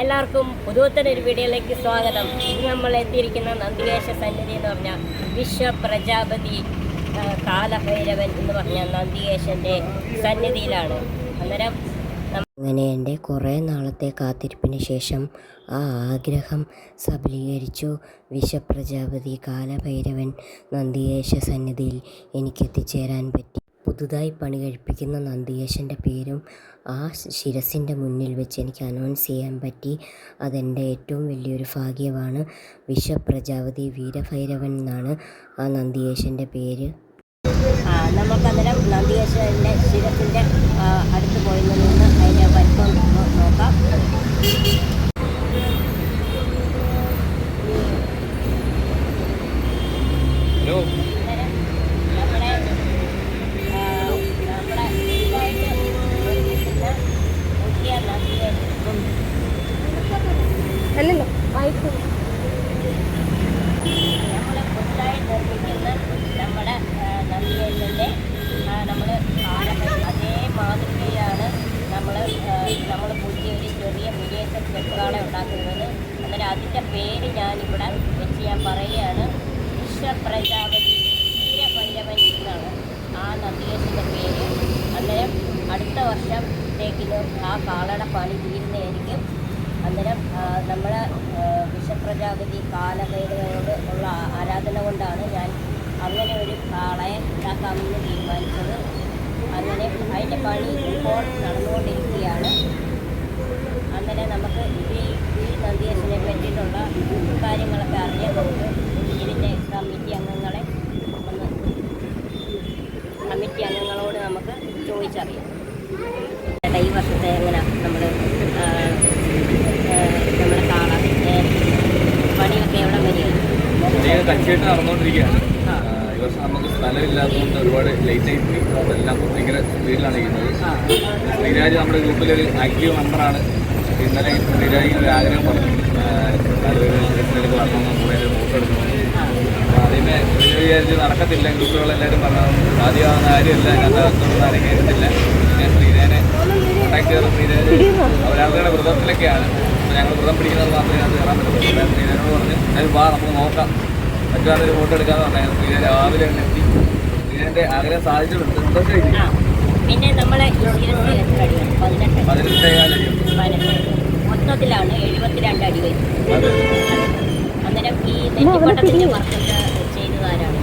എല്ലാവർക്കും പുതുവത്തൻ ഒരു വീഡിയോയിലേക്ക് സ്വാഗതം. ഇന്ന് നമ്മൾ എത്തിയിരിക്കുന്ന നന്ദികേശ സന്നിധി എന്ന് പറഞ്ഞ വിശ്വ പ്രജാപതി കാലഭൈരവൻ എന്ന് പറഞ്ഞ നന്ദികേശന്റെ സന്നിധിയിലാണ്. അന്നേരം അങ്ങനെ എന്റെ കുറേ നാളത്തെ കാത്തിരിപ്പിന് ശേഷം ആ ആഗ്രഹം സബലീകരിച്ചു വിശ്വപ്രജാപതി കാലഭൈരവൻ നന്ദിയേശ സന്നിധിയിൽ എനിക്ക് എത്തിച്ചേരാൻ പറ്റി. പുതുതായി പണി കഴിപ്പിക്കുന്ന നന്ദിയേശന്റെ പേരും ആ ശിരസിന്റെ മുന്നിൽ വെച്ച് എനിക്ക് അനൗൺസ് ചെയ്യാൻ പറ്റി. അതെന്റെ ഏറ്റവും വലിയൊരു ഭാഗ്യമാണ്. വിശ്വപ്രജാപതി വീരഭൈരവൻ എന്നാണ് ആ നന്ദിയേശന്റെ പേര്. ആ, നമുക്ക് അന്നേരം നന്ദിയേശ്വരന്റെ ശിരത്തിന്റെ അടുത്ത് പോയി നിന്ന് അതിന്റെ വലിപ്പം നോക്കാം അന്നേരം നമ്മുടെ ആ, നമ്മുടെ പുതുതായിട്ട് ഒരുക്കിയിട്ടുള്ള പുതിയ നന്ദികേശൻ അല്ലല്ലോ വായിക്കും നമ്മൾ പുതുതായി നിർമ്മിക്കുന്ന നമ്മുടെ നന്ദികേശന്റെ നമ്മൾ അതേ മാതൃകയാണ് നമ്മൾ നമ്മൾ പുതിയ ഒരു ചെറിയ മിനിയേച്ചർ ചെറുകാളെ ഉണ്ടാക്കുന്നത് അന്നേരം അതിന്റെ പേര് ഞാനിവിടെ വെച്ച് ഞാൻ പറയുകയാണ് വിശ്വപ്രജാപതി വീരഭൈരവൻ എന്നാണ് ആ നന്ദികേശന്റെ പേര് അന്നേരം അടുത്ത വർഷത്തേക്കിന് ആ കാളയുടെ പണി തീരുന്നതായിരിക്കും അന്നേരം നമ്മൾ വിഷപ്രജാപതി കാലഭൈരവനോട് ഉള്ള ആരാധന കൊണ്ടാണ് ഞാൻ അങ്ങനെ ഒരു കാളയെ ഉണ്ടാക്കാമെന്ന് തീരുമാനിച്ചത്. അങ്ങനെ അതിന്റെ പണി ഇപ്പോൾ നടന്നുകൊണ്ടിരിക്കുകയാണ്. അങ്ങനെ നമുക്ക് ഈ ഈ നന്ദിയേശനെ പറ്റിയിട്ടുള്ള കാര്യങ്ങളൊക്കെ അറിയാൻ നമുക്ക് ഇതിന്റെ കമ്മിറ്റി അംഗങ്ങളെ ഒന്ന് കമ്മിറ്റി അംഗങ്ങളോട് നമുക്ക് ചോദിച്ചറിയാം. ഈ വർഷത്തെ എങ്ങനെ നമ്മൾ പുതിയ കച്ചേട്ട് നടന്നുകൊണ്ടിരിക്കുകയാണ്. ഈ വർഷം നമുക്ക് സ്ഥലമില്ലാത്തതുകൊണ്ട് ഒരുപാട് ലേറ്റ് ആയിട്ട് എല്ലാം അതെല്ലാം ഭയങ്കര സ്പീഡിലാണ് ഇരിക്കുന്നത്. ശ്രീരാജ് നമ്മുടെ ഗ്രൂപ്പിലൊരു ആക്റ്റീവ് മെമ്പറാണ് ഇന്നലെ ശ്രീരാജ് ഒരു ആഗ്രഹം പറഞ്ഞു. നല്ലൊരു വരണമെന്ന് കുറേ ഒരു അപ്പോൾ ആദ്യമേ വിചാരിച്ച് നടക്കത്തില്ല. ഗ്രൂപ്പുകളെല്ലാവരും പറഞ്ഞു ആദ്യമാകുന്ന കാര്യമല്ല. ആരും കയറുന്നില്ല പിന്നെ ശ്രീരാജനെ കോൺടാക്ട് ചെയ്ത ശ്രീരാജ് അവരവരുടെ വ്രതത്തിലൊക്കെയാണ്. ഞങ്ങൾ വ്രതം പിടിക്കുന്നത് മാത്രമേ അത് കയറാൻ പറ്റുള്ളൂ ശ്രീരാജനോട് പറഞ്ഞ് അത് വാ നമുക്ക് നോക്കാം. മറ്റൊരു ഫോട്ടോ എടുക്കാന്ന് പറഞ്ഞു പിന്നെ രാവിലെ എണ്ണത്തി എത്തി. ശ്രീരാജന്റെ ആഗ്രഹം സാധിച്ചിട്ടുണ്ട്. പിന്നെ നമ്മളെ മൊത്തത്തിലാണ് എഴുപത്തിരണ്ട് അടി വരുന്നത് അന്നേരം ഈ നെറ്റിപ്പട്ടത്തിന്റെ വർക്കൊക്കെ ചെയ്തതാരാണ്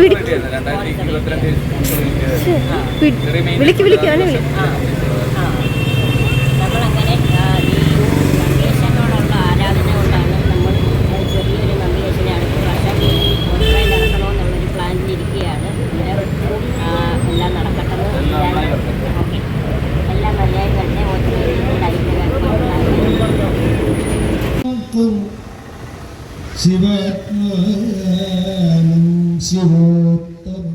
കിട്ടിയായിരുന്നു രണ്ടായിരത്തി ഇരുപത്തിരണ്ട് സ്പോൺസർ കിട്ടിയത് ആ ചെറിയ മെയിൻ വിളിക്ക് വിളിക്കാണ് വിളി ആ ആ നമ്മളങ്ങനെ ആ, ഈ നന്ദികേശനോടുള്ള ആരാധന കൊണ്ടാണ് നമ്മൾ ആ, ചെറിയൊരു നന്ദികേശനെ അടുത്ത വർഷം ഓൺലൈൻ ഇറക്കണമെന്നുള്ളൊരു പ്ലാനിലിരിക്കുകയാണ് അന്നേരം ആ, എല്ലാം നടക്കട്ടെ എന്ന് എല്ലാം നന്നായി ഞാൻ- വരട്ടെ. ഓക്കെ എല്ലാം നല്ലതായി വരട്ടെ ഓരോരുത്തരും ലൈറ്റ് ശിവോത്തമം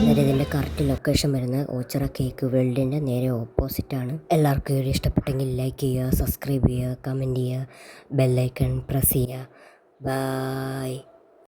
നേരെ ഇതിന്റെ കറക്റ്റ് ലൊക്കേഷൻ വരുന്നത് ഓച്ചറ കേക്ക് വേൾഡിന്റെ നേരെ ഓപ്പോസിറ്റ് ആണ് എല്ലാവർക്കും വീഡിയോ ഇഷ്ടപ്പെട്ടെങ്കിൽ ലൈക്ക് ചെയ്യുക സബ്സ്ക്രൈബ് ചെയ്യുക കമന്റ് ചെയ്യുക ബെല്ലൈക്കൺ പ്രസ് ചെയ്യുക. ബായ്.